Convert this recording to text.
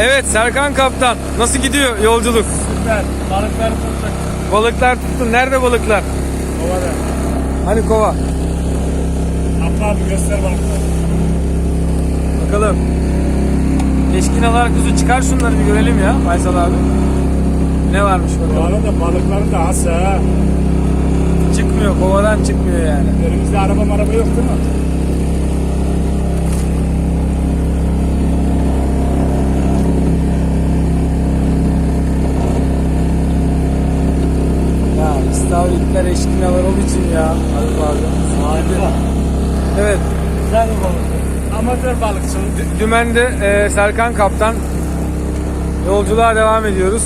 Evet Serkan Kaptan nasıl gidiyor yolculuk? Süper. Balıkları tuttuk. Balıklar tuttun. Nerede balıklar? Ovada. Hani kova? Atla abi göster balıkları. Bakalım. Eşkinalar kuzu çıkar şunları bir görelim ya Faysal abi. Ne varmış Bu bakalım. arada balıkların da has ha. Çıkmıyor kovadan çıkmıyor yani. Önümüzde araba maraba yok değil mi? Ya istavritler eşkinalar o biçim ya. Abi. Harika. Evet. Güzel bir balık. Amatör balıkçılık. Dü- Dümen'de e, Serkan Kaptan yolculuğa devam ediyoruz.